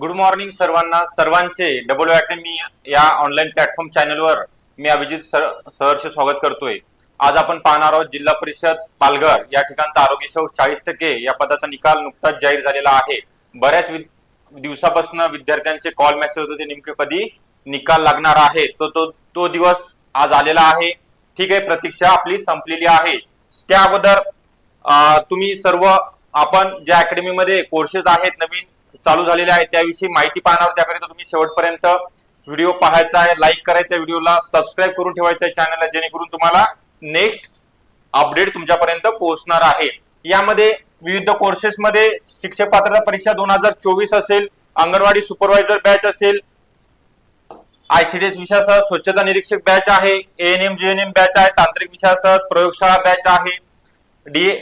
Good morning सर्वांना. सर्वांचे double academy या ऑनलाईन प्लॅटफॉर्म चॅनलवर मी अभिजित सर सहर्ष स्वागत करतोय. आज आपण पाहणार आहोत जिल्हा परिषद पालघर या ठिकाणचा आरोग्य सेवक चाळीस टक्के या पदाचा निकाल नुकताच जाहीर झालेला आहे. बऱ्याच वि- दिवसापासून विद्यार्थ्यांचे कॉल मेसेज होते नेमके कधी निकाल लागणार आहे? तो तो तो दिवस आज आलेला आहे. ठीक आहे प्रतीक्षा आपली संपलेली आहे. त्या अगोदर तुम्ही सर्व आपण ज्या अकॅडमीमध्ये कोर्सेस आहेत नवीन चालू झालेले आहेत त्याविषयी माहिती पाहणार त्याकरिता तुम्ही शेवटपर्यंत व्हिडिओ पाहायचा आहे लाईक करायचा व्हिडिओला सबस्क्राईब करून ठेवायचा आहे चॅनलला जेणेकरून तुम्हाला नेक्स्ट अपडेट तुमच्यापर्यंत पोहोचणार आहे. यामध्ये विविध कोर्सेसमध्ये शिक्षक पात्रता परीक्षा दोन हजार चोवीस असेल अंगणवाडी सुपरवायझर बॅच असेल आयसीडीएस विषयासह स्वच्छता निरीक्षक बॅच आहे एएनएम जेएनएम बॅच आहे तांत्रिक विषयासह प्रयोगशाळा बॅच आहे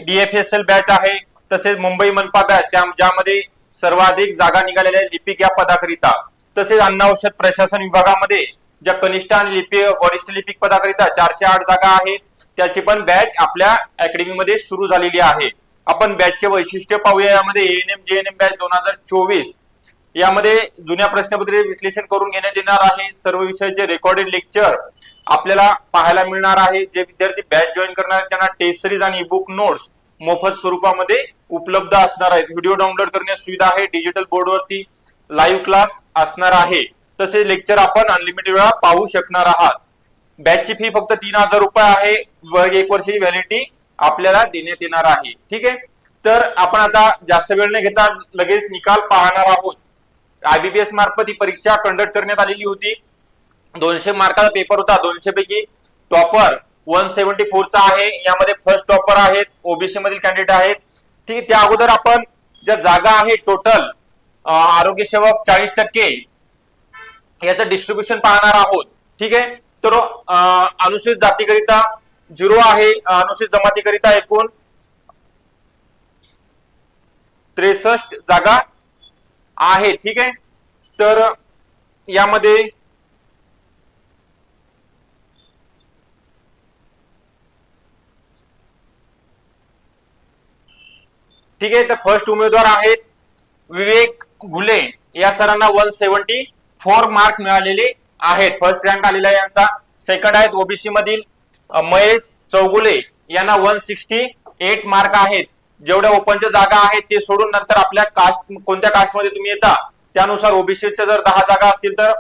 डीएफएसएल बॅच आहे तसेच मुंबई मनपा बॅच ज्यामध्ये सर्वाधिक जागा निघालेल्या लिपिक या पदाकरिता. तसेच अन्न औषध प्रशासन विभागामध्ये ज्या कनिष्ठ आणि लिपिक वरिष्ठ लिपिक पदाकरिता चारशे आठ जागा आहेत त्याची पण बॅच आपल्या अकॅडमीमध्ये सुरू झालेली आहे. आपण बॅचचे वैशिष्ट्य पाहूया. यामध्ये एएनएम जेएनएम बॅच दोन हजार चोवीस. यामध्ये जुन्या प्रश्नपत्रे विश्लेषण करून घेण्यात येणार आहे. सर्व विषयाचे रेकॉर्डेड लेक्चर आपल्याला पाहायला मिळणार आहे. जे विद्यार्थी बॅच जॉईन करणार त्यांना टेस्ट सिरीज आणि बुक नोट्स मोफत स्वरूपामध्ये उपलब्ध असणार आहेत. व्हिडिओ डाउनलोड करण्यास सुविधा आहे. डिजिटल बोर्डवरती लाईव्ह क्लास असणार आहे. तसेच लेक्चर आपण अनलिमिटेड वेळा पाहू शकणार आहात. बॅचची फी फक्त तीन हजार रुपये आहे व एक वर्षाची व्हॅलिडिटी आपल्याला देण्यात येणार आहे. ठीक आहे? तर आपण आता जास्त वेळ न घेता लगेच निकाल पाहणार आहोत. आयबीपीएस मार्फत ही परीक्षा कंडक्ट करण्यात आलेली होती. दोनशे मार्काचा पेपर होता. दोनशे पैकी टॉपर वन सेव्हन्टी फोरचा आहे. यामध्ये फर्स्ट टॉपर आहेत. ओबीसी मधील कॅन्डिडेट आहेत. ठीक आहे त्या अगोदर आपण ज्या जागा आहे टोटल आरोग्य सेवक चाळीस टक्के याचं डिस्ट्रीब्युशन पाहणार आहोत. ठीक आहे? तर अनुसूचित जातीकरिता झिरो आहे अनुसूचित जमातीकरिता एकूण त्रेसष्ट जागा आहे ठीक आहे? तर यामध्ये ठीक आहे तर फर्स्ट उमेदवार आहेत विवेक घुले. या सरांना वन सेव्हन्टी फोर मार्क मिळालेले आहेत. फर्स्ट रँक आलेला आहे यांचा. सेकंड आहेत ओबीसी मधील महेश चौगुले. यांना वन सिक्स्टी एट मार्क आहेत. जेवढ्या ओपनच्या जागा आहेत ते सोडून नंतर आपल्या कास्ट कोणत्या कास्टमध्ये तुम्ही येता त्यानुसार ओबीसीच्या जर दहा जागा असतील तर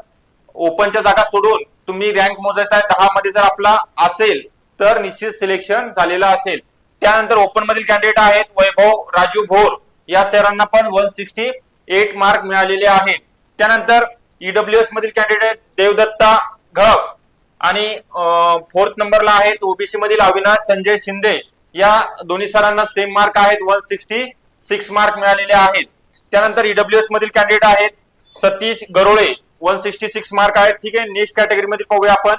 ओपनच्या जागा सोडून तुम्ही रँक मोजायचा आहे. दहा मध्ये जर आपला असेल तर निश्चित सिलेक्शन झालेलं असेल. त्यानंतर ओपन मधील कॅन्डिडेट आहेत वैभव राजू भोर. या सरांना पण वन सिक्स्टी एट मार्क मिळालेले आहेत. त्यानंतर ईडब्ल्यू एस मधील कॅन्डिडेट देवदत्ता घग आणि फोर्थ नंबरला आहेत ओबीसी मधील अविनाश संजय शिंदे. या दोन्ही सरांना सेम मार्क आहेत वन सिक्स्टी सिक्स मार्क मिळालेले आहेत. त्यानंतर ईडब्ल्यू एस मधील कॅन्डिडेट आहेत Satish Garole. One sixty six mark आहेत. ठीक आहे नेक्स्ट कॅटेगरीमध्ये पाहूया आपण.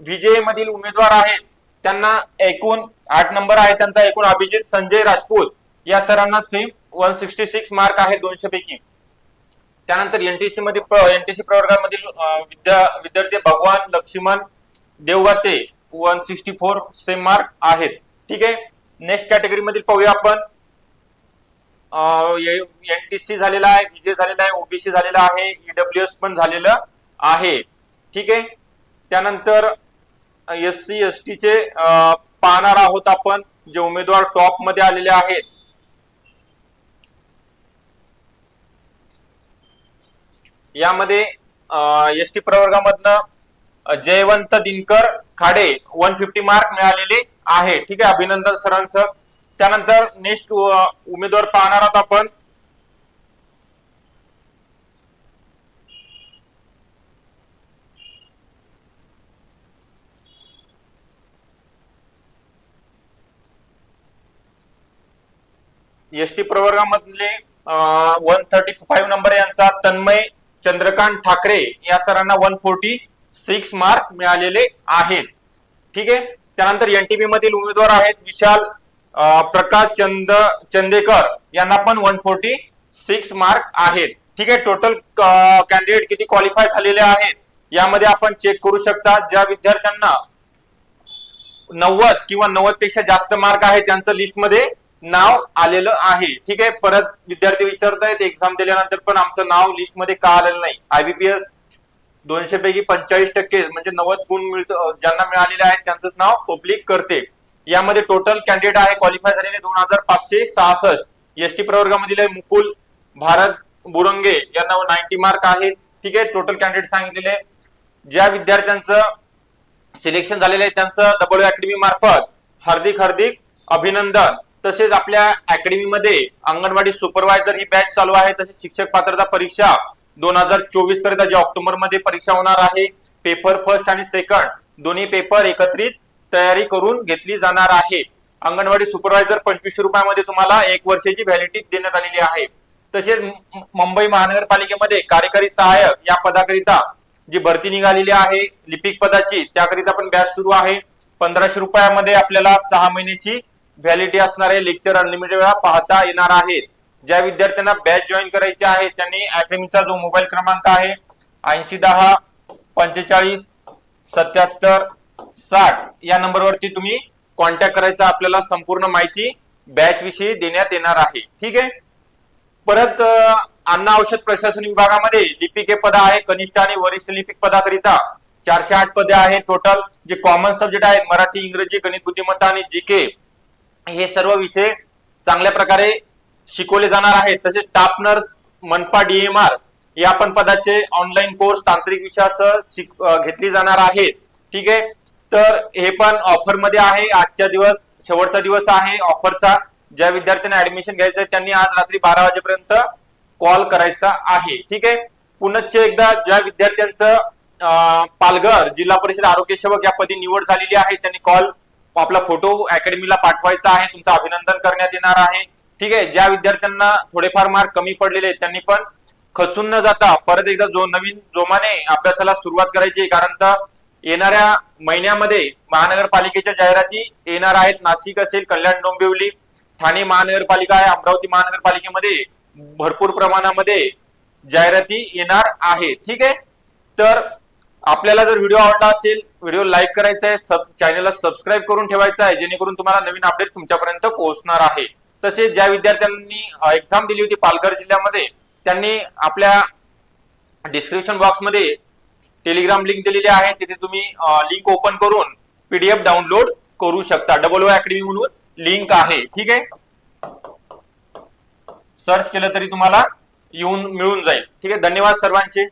विजय मधील उमेदवार आहेत त्यांना एकूण आठ नंबर आहे त्यांचा एकूण अभिजित संजय राजपूत. या सरांना same one sixty six mark आहेत दोनशे पैकी. त्यानंतर एनटीसी मध्ये एनटीसी प्रवर्गामधील विद्या विद्यार्थी Bhagwan Laxman Devgate one sixty four same mark आहेत. ठीक आहे? नेक्स्ट कॅटेगरी मधील पाहूया आपण. एनटीसी झालेला आहे विजय झालेला आहे ओबीसी झालेला आहे ईडब्ल्यू एस पण झालेलं आहे. ठीक आहे? त्यानंतर एस सी एस टीचे पाहणार आहोत आपण जे उमेदवार टॉपमध्ये आलेले आहेत. यामध्ये S T प्रवर्गामधनं Jaywant Dinkar Khade one fifty mark मिळालेले आहे. ठीक आहे अभिनंदन सरांचं. त्यानंतर नेक्स्ट उमेदवार पाहणार आहोत आपण. एस टी प्रवर्गामधले वन थर्टी फाईव्ह नंबर यांचा तन्मय चंद्रकांत ठाकरे या सरांना वन फोर्टी सिक्स मार्क मिळालेले आहेत. ठीक आहे? त्यानंतर एनटीपी मधील उमेदवार आहेत विशाल प्रकाश चंद चंदेकर. यांना पण वन फोर्टी सिक्स मार्क आहेत. ठीक आहे? टोटल कॅन्डिडेट किती क्वालिफाय झालेले आहेत? यामध्ये आपण चेक करू शकता ज्या विद्यार्थ्यांना नव्वद किंवा नव्वदपेक्षा जास्त मार्क आहे त्यांचं लिस्टमध्ये नाव आलेलं आहे. ठीक आहे? परत विद्यार्थी विचारतायत एक्झाम दिल्यानंतर पण आमचं नाव लिस्टमध्ये का आलेलं नाही. आयबीपीएस दोनशे पैकी पंचेचाळीस टक्के म्हणजे नव्वद गुण मिळतं ज्यांना मिळालेले आहेत त्यांचंच नाव पब्लिक करते. यामध्ये टोटल कॅन्डिडेट आहे क्वालिफाय झालेले दोन हजार पाचशे सहासष्ट. एस टी प्रवर्गामधील आहे मुकुल भारत बुरंगे यांना नाईन्टी मार्क आहेत ठीक आहे? टोटल कॅन्डिडेट सांगितलेले. ज्या विद्यार्थ्यांचं सिलेक्शन झालेलं आहे त्यांचं डबल अकॅडमी मार्फत हार्दिक हार्दिक अभिनंदन. तसेच आपल्या अकॅडमीमध्ये अंगणवाडी सुपरवायझर ही बॅच चालू आहे. तसेच शिक्षक पात्रता परीक्षा दोन हजार चोवीस करिता जी ऑक्टोबरमध्ये परीक्षा होणार आहे पेपर फर्स्ट आणि सेकंड दोन्ही पेपर एकत्रित तयारी करून घेतली जाणार आहे. अंगणवाडी सुपरवायझर पंचवीसशे रुपयामध्ये तुम्हाला एक वर्षाची व्हॅलिडिटी देण्यात आलेली आहे. तसेच मुंबई महानगरपालिकेमध्ये कार्यकारी सहाय्यक या पदाकरिता जी भरती निघालेली आहे लिपिक पदाची त्याकरिता पण बॅच सुरू आहे. पंधराशे रुपयामध्ये आपल्याला सहा महिन्याची व्हॅलिडिटी असणारे लेक्चर अनलिमिटेड वेळा पाहता येणार आहेत. ज्या विद्यार्थ्यांना बॅच जॉईन करायचे आहे त्यांनी अकॅडमीचा जो मोबाईल क्रमांक आहे ऐंशी दहा पंचेचाळीस सत्याहत्तर साठ या नंबरवरती तुम्ही कॉन्टॅक्ट करायचा आपल्याला संपूर्ण माहिती बॅच विषयी देण्यात येणार आहे. ठीक आहे? परत अन्न औषध प्रशासन विभागामध्ये लिपिके पद आहे कनिष्ठ आणि वरिष्ठ लिपिक पदाकरिता. चारशे आठ पदे आहेत टोटल जे कॉमन सब्जेक्ट आहेत मराठी इंग्रजी गणित बुद्धिमत्ता आणि जीके हे सर्व विषय चांगल्या प्रकारे शिकवले जाणार आहेत. तसेच स्टाफ नर्स मनपा डीएमआर या पण पदाचे ऑनलाईन कोर्स तांत्रिक विषयासह घेतली जाणार आहेत. ठीक आहे? तर हे पण ऑफरमध्ये आहे. आजच्या दिवस शेवटचा दिवस आहे. ऑफरचा ज्या विद्यार्थ्यांना ऍडमिशन घ्यायचं आहे त्यांनी आज रात्री बारा वाजेपर्यंत कॉल करायचा आहे. ठीक आहे? पुनश्च एकदा ज्या विद्यार्थ्यांचं पालघर जिल्हा परिषद आरोग्य सेवक या पदी निवड झालेली आहे त्यांनी कॉल आपला फोटो अकॅडमीला पाठवायचा आहे तुमचं अभिनंदन करण्यात येणार आहे. ठीक आहे ज्या विद्यार्थ्यांना थोडेफार मार्क कमी पडलेले आहेत त्यांनी पण खचून न जाता परत एकदा जो नवीन जोमाने अभ्यासाला सुरुवात करायची कारण तर येणाऱ्या महिन्यामध्ये महानगरपालिकेच्या जाहिराती येणार आहेत. नाशिक असेल कल्याण डोंबिवली ठाणे महानगरपालिका आहे अमरावती महानगरपालिकेमध्ये भरपूर प्रमाणामध्ये जाहिराती येणार आहे. ठीक आहे? तर आपल्याला जर व्हिडिओ आवडला असेल व्हिडिओ लाईक करायचा आहे सब चॅनलला सबस्क्राईब करून ठेवायचा आहे जेणेकरून तुम्हाला नवीन अपडेट तुमच्यापर्यंत पोहोचणार आहे. तसेच ज्या विद्यार्थ्यांनी एक्झाम दिली होती पालघर जिल्ह्यामध्ये त्यांनी आपल्या डिस्क्रिप्शन बॉक्समध्ये टेलिग्राम लिंक दिलेली आहे. तिथे तुम्ही लिंक ओपन करून पीडीएफ डाउनलोड करू शकता. डबल ओ अकॅडमी म्हणून लिंक आहे. ठीक आहे? सर्च केलं तरी तुम्हाला येऊन मिळून जाईल. ठीक आहे? धन्यवाद सर्वांचे.